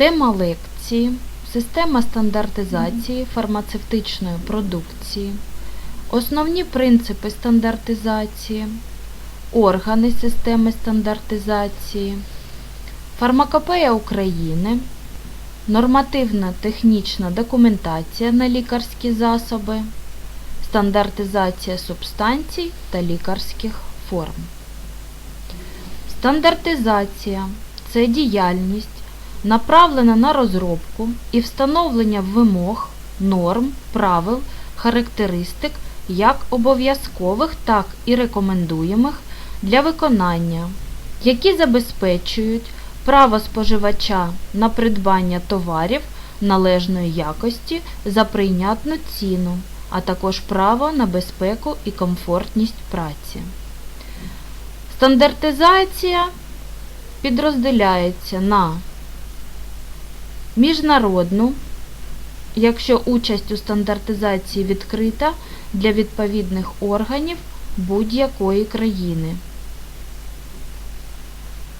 Тема лекції Система стандартизації фармацевтичної продукції. Основні принципи стандартизації, органи системи стандартизації, фармакопея України, нормативна технічна документація на лікарські засоби, стандартизація субстанцій та лікарських форм. Стандартизація це діяльність, направлена на розробку і встановлення вимог, норм, правил, характеристик як обов'язкових, так і рекомендуємих для виконання, які забезпечують право споживача на придбання товарів належної якості за прийнятну ціну, а також право на безпеку і комфортність праці. Стандартизація підрозділяється на міжнародну, якщо участь у стандартизації відкрита для відповідних органів будь-якої країни.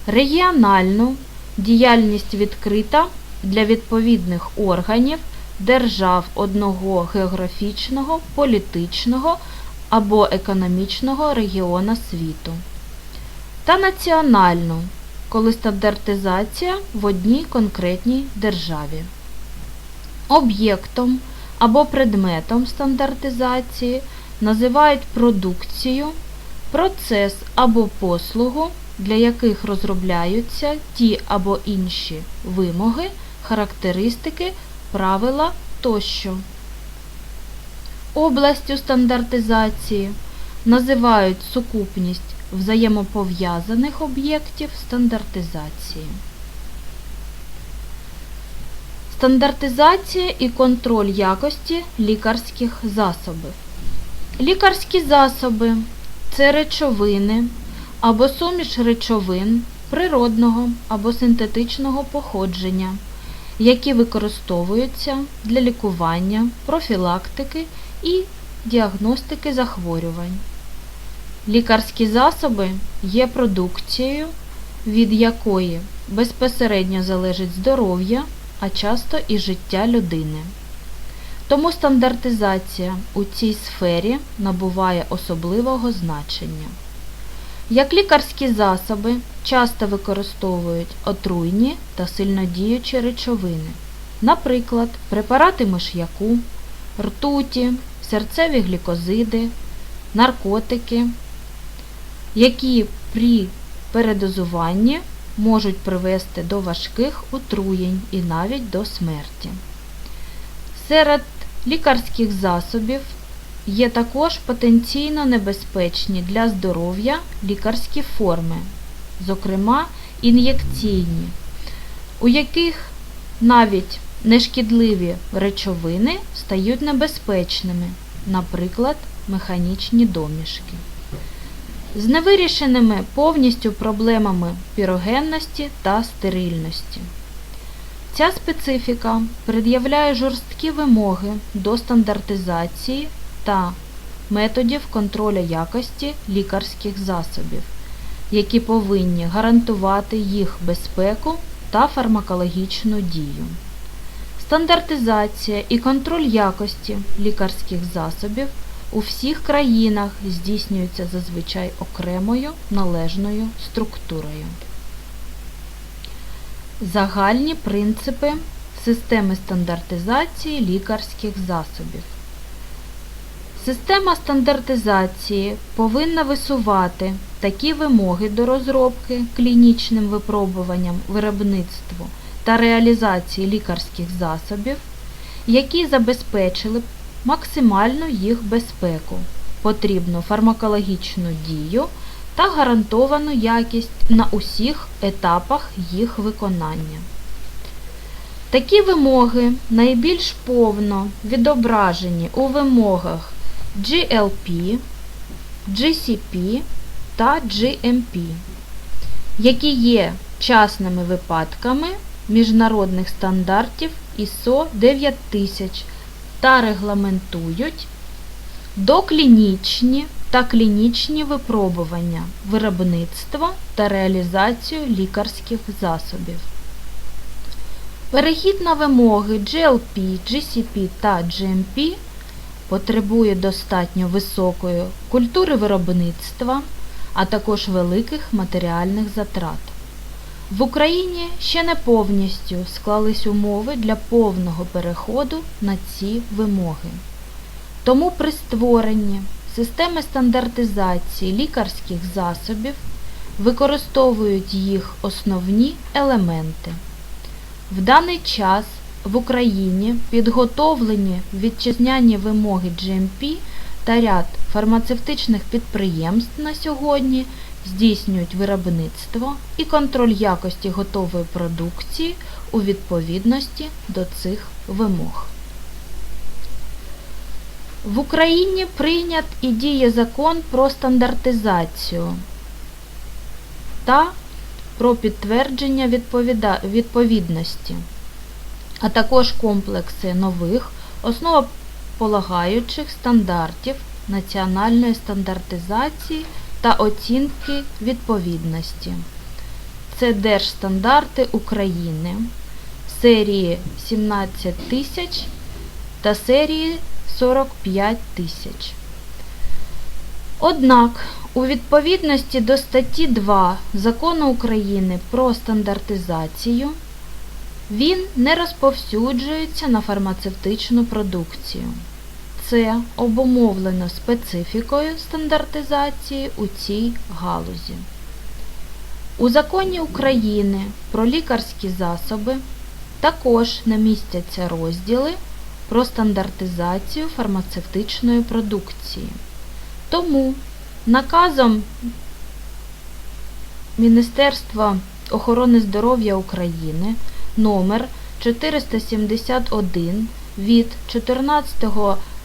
Регіональну діяльність відкрита для відповідних органів держав одного географічного, політичного або економічного регіона світу. Та національну, коли стандартизація в одній конкретній державі. Об'єктом або предметом стандартизації називають продукцію, процес або послугу, для яких розробляються ті або інші вимоги, характеристики, правила тощо. Областю стандартизації називають сукупність взаємопов'язаних об'єктів стандартизації. Стандартизація і контроль якості лікарських засобів. Лікарські засоби це речовини або суміш речовин природного або синтетичного походження, які використовуються для лікування, профілактики і діагностики захворювань. Лікарські засоби є продукцією, від якої безпосередньо залежить здоров'я, а часто і життя людини. Тому стандартизація у цій сфері набуває особливого значення. Як лікарські засоби часто використовують отруйні та сильнодіючі речовини, наприклад, препарати миш'яку, ртуті, серцеві глікозиди, наркотики, які при передозуванні можуть привести до важких отруєнь і навіть до смерті. Серед лікарських засобів є також потенційно небезпечні для здоров'я лікарські форми, зокрема ін'єкційні, у яких навіть нешкідливі речовини стають небезпечними, наприклад, механічні домішки. З невирішеними повністю проблемами пірогенності та стерильності. Ця специфіка пред'являє жорсткі вимоги до стандартизації та методів контролю якості лікарських засобів, які повинні гарантувати їх безпеку та фармакологічну дію. Стандартизація і контроль якості лікарських засобів у всіх країнах здійснюється зазвичай окремою належною структурою. Загальні принципи системи стандартизації лікарських засобів. Система стандартизації повинна висувати такі вимоги до розробки клінічним випробуванням виробництву та реалізації лікарських засобів, які забезпечили б максимальну їх безпеку, потрібну фармакологічну дію та гарантовану якість на усіх етапах їх виконання. Такі вимоги найбільш повно відображені у вимогах GLP, GCP та GMP, які є частними випадками міжнародних стандартів ISO 9000 та регламентують доклінічні та клінічні випробування виробництва та реалізацію лікарських засобів. Перехід на вимоги GLP, GCP та GMP потребує достатньо високої культури виробництва, а також великих матеріальних затрат. В Україні ще не повністю склались умови для повного переходу на ці вимоги. Тому при створенні системи стандартизації лікарських засобів використовують їх основні елементи. В даний час в Україні підготовлені вітчизняні вимоги GMP та ряд фармацевтичних підприємств на сьогодні здійснюють виробництво і контроль якості готової продукції у відповідності до цих вимог. В Україні прийнят і діє закон про стандартизацію та про підтвердження відповідності, а також комплекси нових основополагаючих стандартів національної стандартизації та оцінки відповідності. Це Держстандарти України серії 17 тисяч та серії 45 тисяч. Однак, у відповідності до статті 2 Закону України про стандартизацію, він не розповсюджується на фармацевтичну продукцію. Це обумовлено специфікою стандартизації у цій галузі. У законі України про лікарські засоби також не містяться розділи про стандартизацію фармацевтичної продукції. Тому наказом Міністерства охорони здоров'я України номер 471 від 14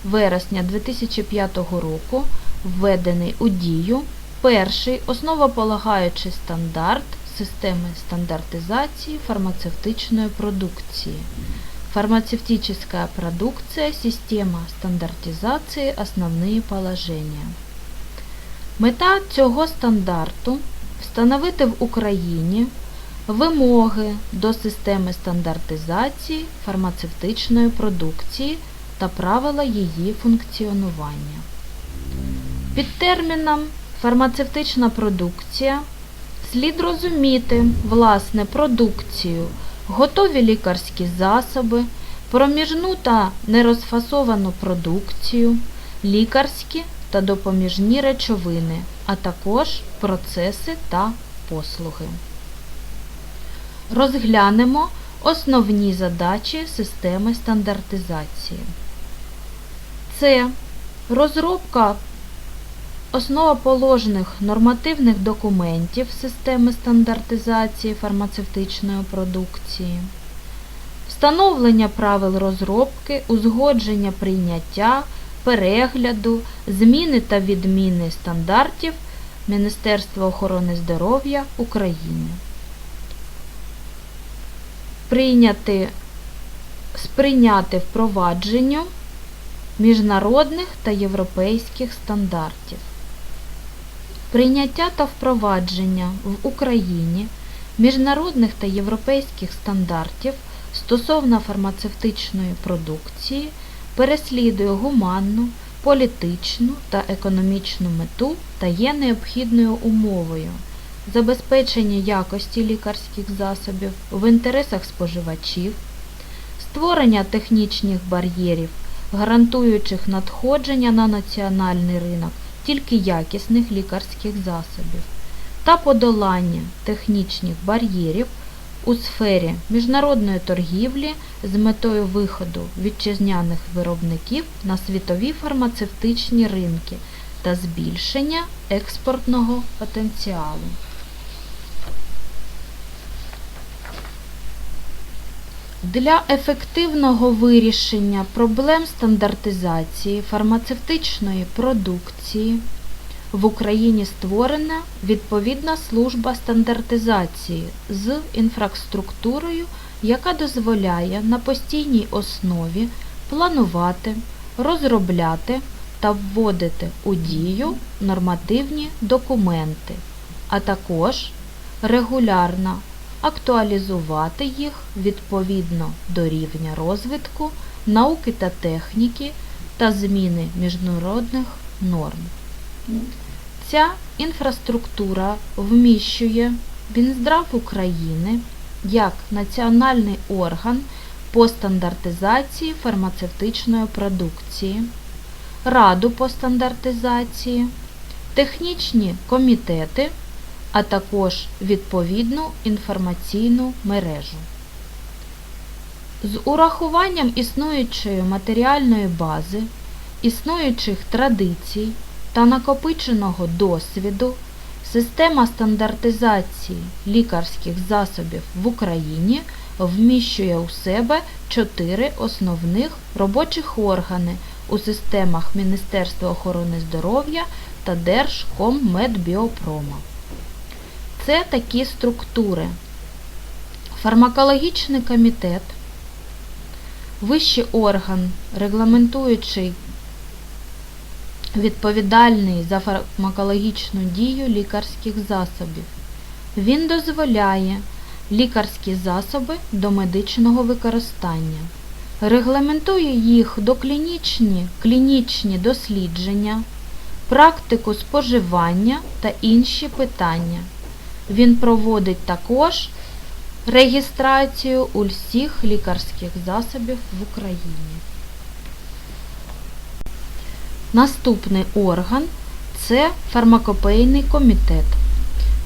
вересня 2005 року введений у дію перший основополагаючий стандарт системи стандартизації фармацевтичної продукції. Фармацевтическая продукция, система стандартизації, основні положення. Мета цього стандарту встановити в Україні вимоги до системи стандартизації фармацевтичної продукції та правила її функціонування. Під терміном фармацевтична продукція слід розуміти власне продукцію, готові лікарські засоби, проміжну та нерозфасовану продукцію, лікарські та допоміжні речовини, а також процеси та послуги. Розглянемо основні задачі системи стандартизації. Це розробка основоположних нормативних документів системи стандартизації фармацевтичної продукції, встановлення правил розробки, узгодження прийняття, перегляду, зміни та відміни стандартів Міністерства охорони здоров'я України. Прийняти, сприйняти впровадженню міжнародних та європейських стандартів. Прийняття та впровадження в Україні міжнародних та європейських стандартів стосовно фармацевтичної продукції переслідує гуманну, політичну та економічну мету та є необхідною умовою забезпечення якості лікарських засобів в інтересах споживачів, створення технічних бар'єрів, гарантуючих надходження на національний ринок тільки якісних лікарських засобів та подолання технічних бар'єрів у сфері міжнародної торгівлі з метою виходу вітчизняних виробників на світові фармацевтичні ринки та збільшення експортного потенціалу. Для ефективного вирішення проблем стандартизації фармацевтичної продукції. В Україні створена відповідна служба стандартизації з інфраструктурою, яка дозволяє на постійній основі планувати, розробляти та вводити у дію нормативні документи, а також регулярно актуалізувати їх відповідно до рівня розвитку науки та техніки та зміни міжнародних норм. Ця інфраструктура вміщує Мінздрав України як національний орган по стандартизації фармацевтичної продукції, Раду по стандартизації, технічні комітети, а також відповідну інформаційну мережу. З урахуванням існуючої матеріальної бази, існуючих традицій та накопиченого досвіду система стандартизації лікарських засобів в Україні вміщує у себе чотири основних робочих органи у системах Міністерства охорони здоров'я та Держкоммедбіопрома. Це такі структури. Фармакологічний комітет, вищий орган, регламентуючий відповідальний за фармакологічну дію лікарських засобів. Він дозволяє лікарські засоби до медичного використання, регламентує їх доклінічні клінічні дослідження, практику споживання та інші питання. Він проводить також реєстрацію усіх лікарських засобів в Україні. Наступний орган це фармакопейний комітет.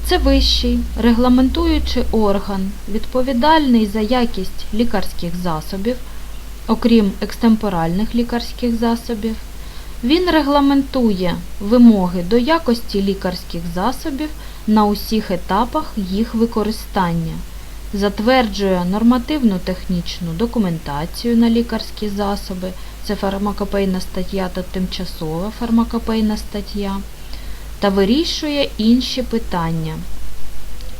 Це вищий регламентуючий орган, відповідальний за якість лікарських засобів, окрім екстемпоральних лікарських засобів. Він регламентує вимоги до якості лікарських засобів на усіх етапах їх використання, затверджує нормативну технічну документацію на лікарські засоби, це фармакопейна стаття та тимчасова фармакопейна стаття, та вирішує інші питання.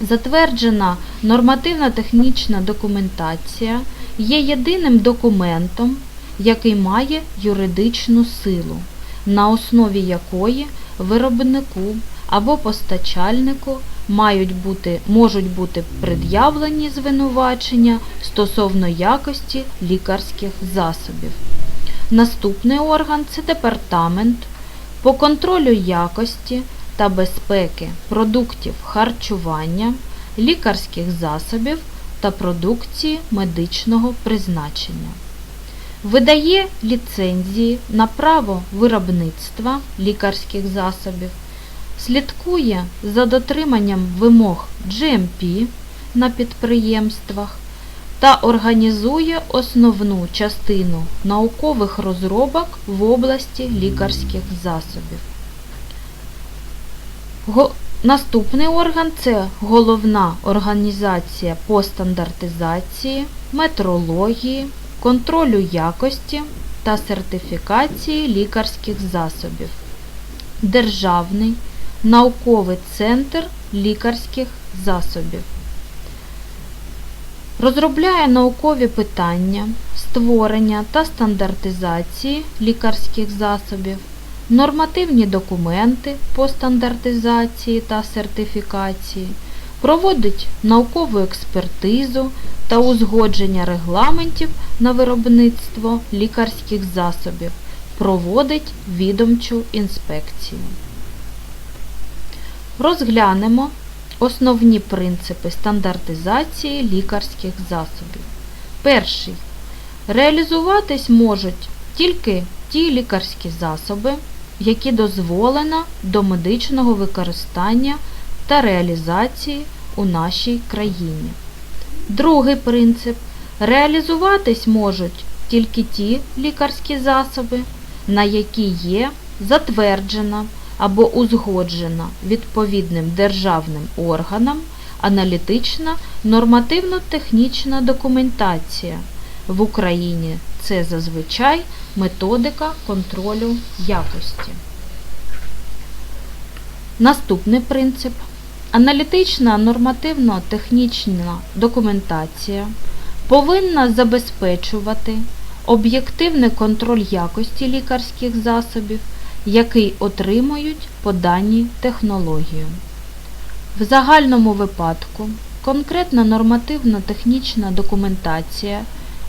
Затверджена нормативна технічна документація є єдиним документом, який має юридичну силу, на основі якої виробнику або постачальнику мають бути, можуть бути пред'явлені звинувачення стосовно якості лікарських засобів. Наступний орган це департамент по контролю якості та безпеки продуктів харчування, лікарських засобів та продукції медичного призначення. Видає ліцензії на право виробництва лікарських засобів, слідкує за дотриманням вимог GMP на підприємствах та організує основну частину наукових розробок в області лікарських засобів. Наступний орган це головна організація по стандартизації, метрології, контролю якості та сертифікації лікарських засобів. Державний науковий центр лікарських засобів. Розробляє наукові питання створення та стандартизації лікарських засобів, нормативні документи по стандартизації та сертифікації, проводить наукову експертизу та узгодження регламентів на виробництво лікарських засобів, проводить відомчу інспекцію. Розглянемо основні принципи стандартизації лікарських засобів. Перший. Реалізуватись можуть тільки ті лікарські засоби, які дозволено до медичного використання та реалізації у нашій країні. Другий принцип. Реалізуватись можуть тільки ті лікарські засоби, на які є затверджена або узгоджена відповідним державним органом аналітична нормативно-технічна документація. В Україні це зазвичай методика контролю якості. Наступний принцип. Аналітична нормативно-технічна документація повинна забезпечувати об'єктивний контроль якості лікарських засобів, який отримують по даній технології. В загальному випадку конкретна нормативно-технічна документація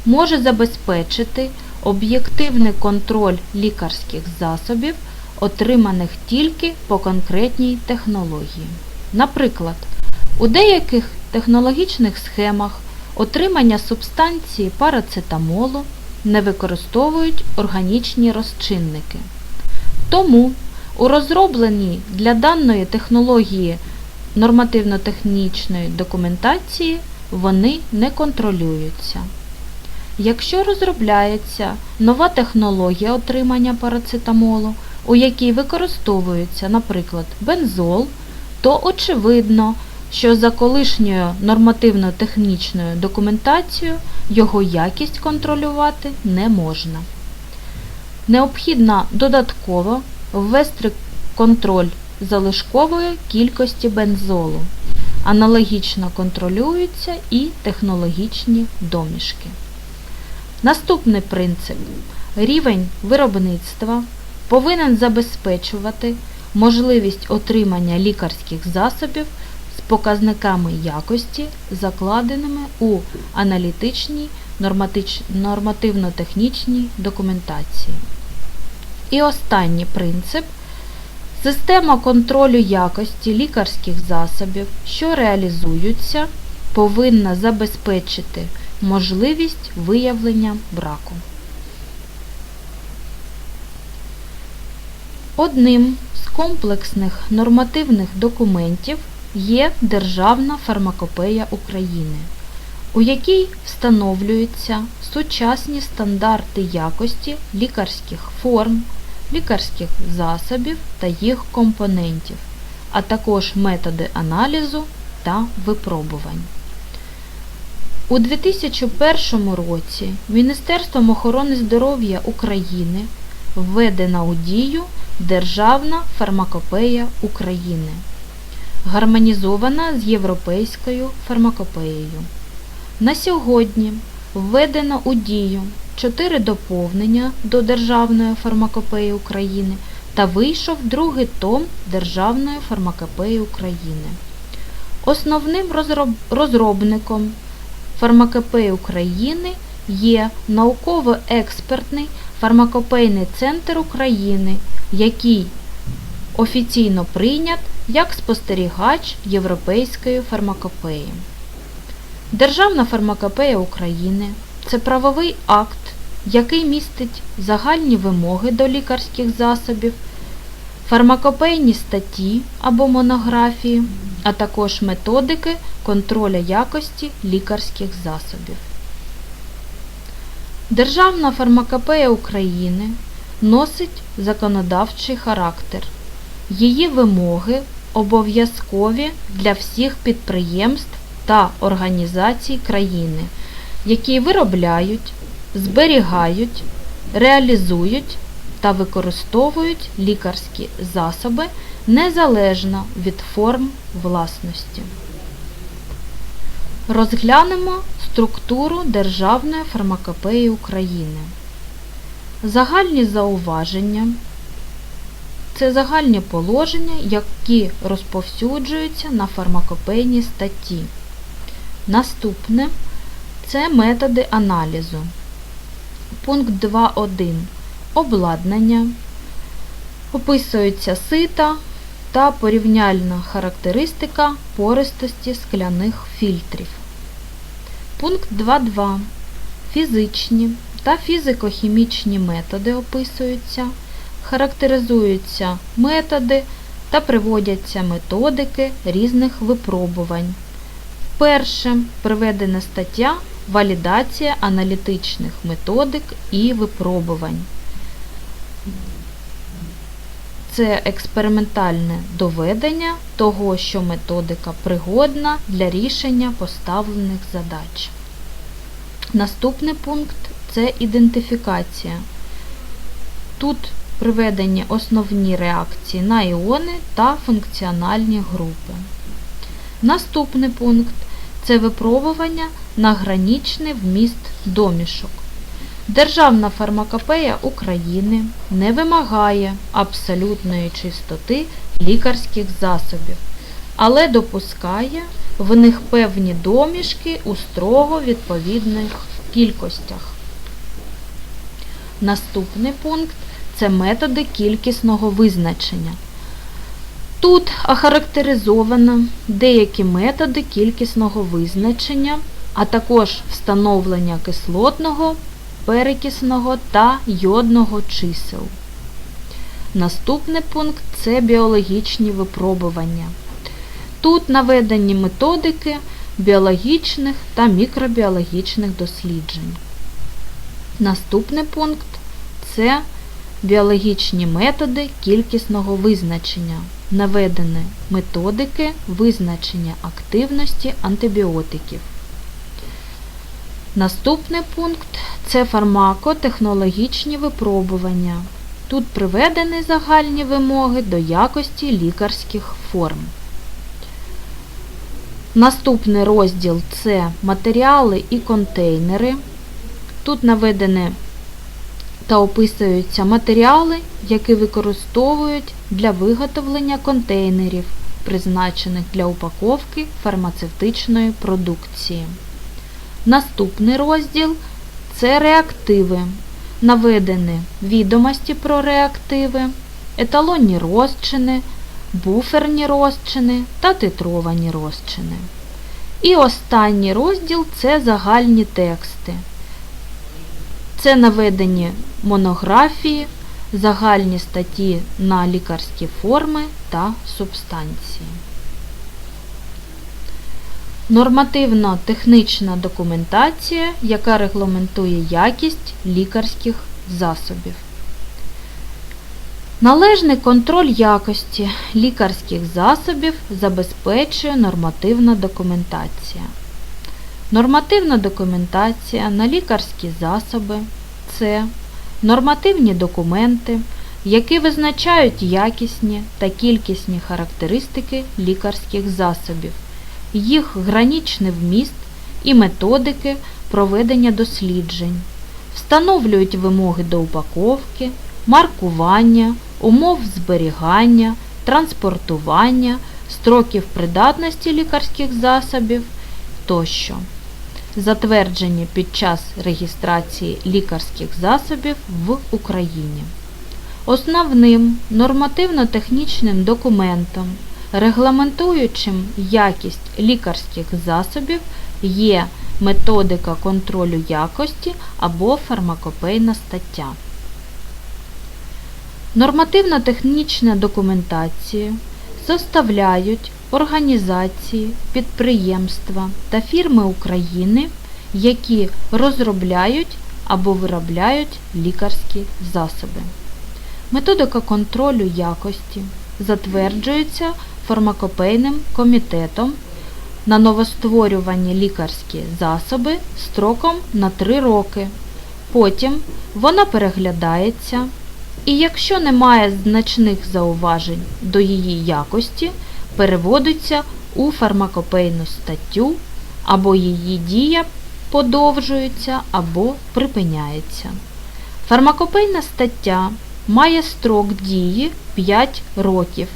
може забезпечити об'єктивний контроль лікарських засобів, отриманих тільки по конкретній технології. Наприклад, у деяких технологічних схемах отримання субстанції парацетамолу не використовують органічні розчинники. Тому у розробленій для даної технології нормативно-технічної документації вони не контролюються. Якщо розробляється нова технологія отримання парацетамолу, у якій використовується, наприклад, бензол, то очевидно, що за колишньою нормативно-технічною документацією його якість контролювати не можна. Необхідно додатково ввести контроль залишкової кількості бензолу. Аналогічно контролюються і технологічні домішки. Наступний принцип. Рівень виробництва повинен забезпечувати можливість отримання лікарських засобів з показниками якості, закладеними у аналітичній нормативно-технічній документації. І останній принцип система контролю якості лікарських засобів, що реалізуються, повинна забезпечити можливість виявлення браку. Одним з комплексних нормативних документів є Державна фармакопея України, у якій встановлюються сучасні стандарти якості лікарських форм, лікарських засобів та їх компонентів, а також методи аналізу та випробувань. У 2001 році Міністерством охорони здоров'я України введена у дію Державна фармакопея України, гармонізована з європейською фармакопеєю. На сьогодні введено у дію 4 доповнення до Державної фармакопеї України та вийшов другий том Державної фармакопеї України. Основним розроб- розробником фармакопеї України є науково-експертний фармакопейний центр України, який офіційно прийнят як спостерігач європейської фармакопеї. Державна фармакопея України це правовий акт, який містить загальні вимоги до лікарських засобів, фармакопейні статті або монографії, а також методики контроля якості лікарських засобів. Державна фармакопея України носить законодавчий характер. Її вимоги обов'язкові для всіх підприємств та організацій країни, які виробляють, зберігають, реалізують та використовують лікарські засоби незалежно від форм власності. Розглянемо структуру Державної фармакопеї України. Загальні зауваження це загальні положення, які розповсюджуються на фармакопейні статті. Наступне це методи аналізу. Пункт 2.1. Обладнання. Описуються сита та порівняльна характеристика пористості скляних фільтрів. Пункт 2.2. Фізичні та фізико-хімічні методи описуються, характеризуються методи та приводяться методики різних випробувань. Перше приведена стаття Валідація аналітичних методик і випробувань. Це експериментальне доведення того, що методика пригодна для рішення поставлених задач. Наступний пункт це ідентифікація. Тут приведені основні реакції на іони та функціональні групи. Наступний пункт це випробування на гранічний вміст домішок. Державна фармакопея України не вимагає абсолютної чистоти лікарських засобів, але допускає В них певні домішки у строго відповідних кількостях. Наступний пункт це методи кількісного визначення. Тут охарактеризовано деякі методи кількісного визначення, а також встановлення кислотного, перекисного та йодного чисел. Наступний пункт це біологічні випробування. Тут наведені методики біологічних та мікробіологічних досліджень. Наступний пункт це біологічні методи кількісного визначення. Наведені методики визначення активності антибіотиків. Наступний пункт це фармакотехнологічні випробування. Тут приведені загальні вимоги до якості лікарських форм. Наступний розділ це матеріали і контейнери. Тут наведені та описуються матеріали, які використовують для виготовлення контейнерів, призначених для упаковки фармацевтичної продукції. Наступний розділ це реактиви. Наведені відомості про реактиви, еталонні розчини, буферні розчини та титровані розчини. І останній розділ це загальні тексти. Це наведені монографії, загальні статті на лікарські форми та субстанції. Нормативно-технічна документація, яка регламентує якість лікарських засобів. Належний контроль якості лікарських засобів забезпечує нормативна документація. Нормативна документація на лікарські засоби це нормативні документи, які визначають якісні та кількісні характеристики лікарських засобів, їх гранічний вміст і методики проведення досліджень, встановлюють вимоги до упаковки, маркування, умов зберігання, транспортування, строків придатності лікарських засобів тощо затверджені під час реєстрації лікарських засобів в Україні. Основним нормативно-технічним документом, регламентуючим якість лікарських засобів, є методика контролю якості або фармакопейна стаття. Нормативно-технічна документація составляють організації, підприємства та фірми України, які розробляють або виробляють лікарські засоби. Методика контролю якості затверджується фармакопейним комітетом на новостворювані лікарські засоби строком на 3 роки. Потім вона переглядається і якщо немає значних зауважень до її якості, переводиться у фармакопейну статтю, або її дія подовжується або припиняється. Фармакопейна стаття має строк дії 5 років,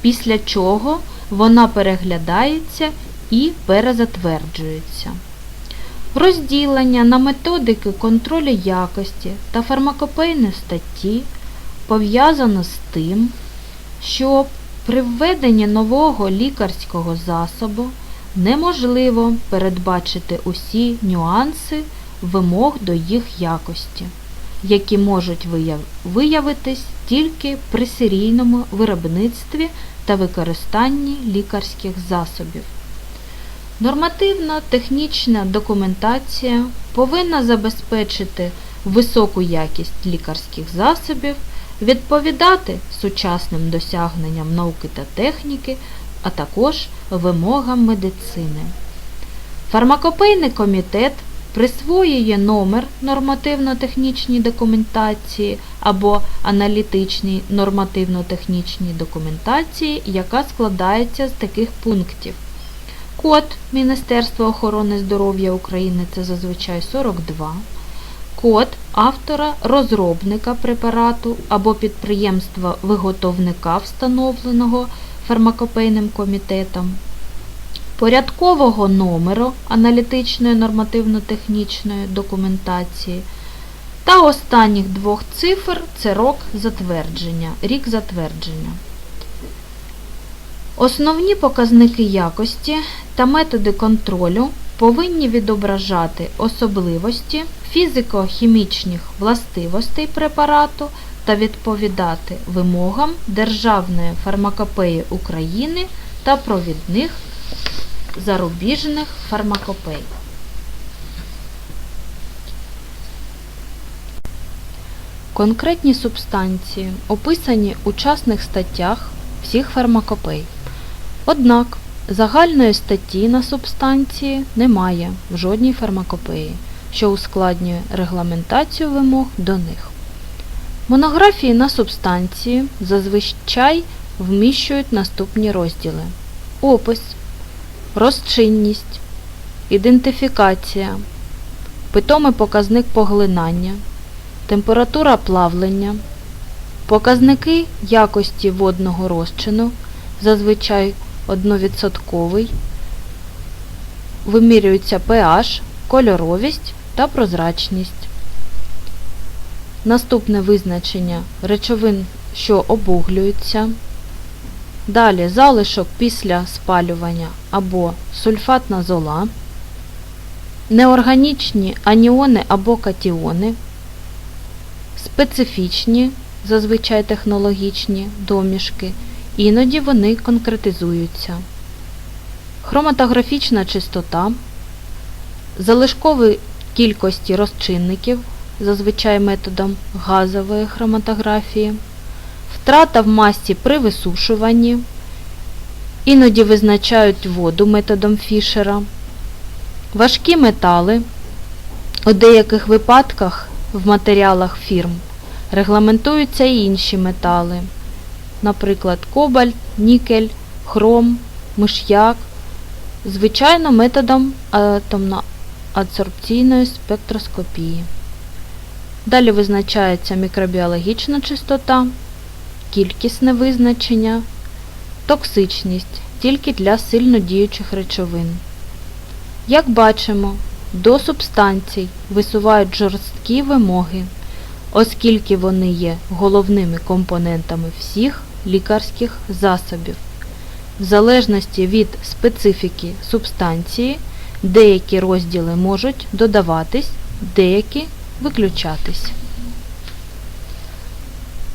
після чого вона переглядається і перезатверджується. Розділення на методики контролю якості та фармакопейні статті пов'язано з тим, що при введенні нового лікарського засобу неможливо передбачити усі нюанси вимог до їх якості, які можуть виявитись тільки при серійному виробництві та використанні лікарських засобів. Нормативна технічна документація повинна забезпечити високу якість лікарських засобів відповідати сучасним досягненням науки та техніки, а також вимогам медицини. Фармакопейний комітет присвоює номер нормативно-технічній документації або аналітичній нормативно-технічній документації, яка складається з таких пунктів. Код Міністерства охорони здоров'я України це зазвичай 42 код автора розробника препарату або підприємства виготовника, встановленого фармакопейним комітетом, порядкового номеру аналітичної нормативно-технічної документації та останніх двох цифр це рок затвердження, рік затвердження. Основні показники якості та методи контролю повинні відображати особливості фізико-хімічних властивостей препарату та відповідати вимогам Державної фармакопеї України та провідних зарубіжних фармакопей. Конкретні субстанції описані у частних статтях всіх фармакопей. Однак загальної статті на субстанції немає в жодній фармакопеї, що ускладнює регламентацію вимог до них. Монографії на субстанції зазвичай вміщують наступні розділи: опис, розчинність, ідентифікація, питомий показник поглинання, температура плавлення, показники якості водного розчину, зазвичай 1%, вимірюється pH, кольоровість та прозрачність. Наступне визначення речовин, що обуглюються. Далі залишок після спалювання або сульфатна зола, неорганічні аніони або катіони, специфічні, зазвичай технологічні домішки, іноді вони конкретизуються. Хроматографічна чистота, залишкові кількості розчинників, зазвичай методом газової хроматографії, втрата в масі при висушуванні, іноді визначають воду методом Фішера, важкі метали, у деяких випадках в матеріалах фірм регламентуються і інші метали, наприклад, кобальт, нікель, хром, миш'як, звичайно методом атомно-адсорбційної спектроскопії. Далі визначається мікробіологічна чистота, кількісне визначення, токсичність тільки для сильно діючих речовин. Як бачимо, до субстанцій висувають жорсткі вимоги, оскільки вони є головними компонентами всіх лікарських засобів. В залежності від специфіки субстанції, деякі розділи можуть додаватись, деякі виключатись.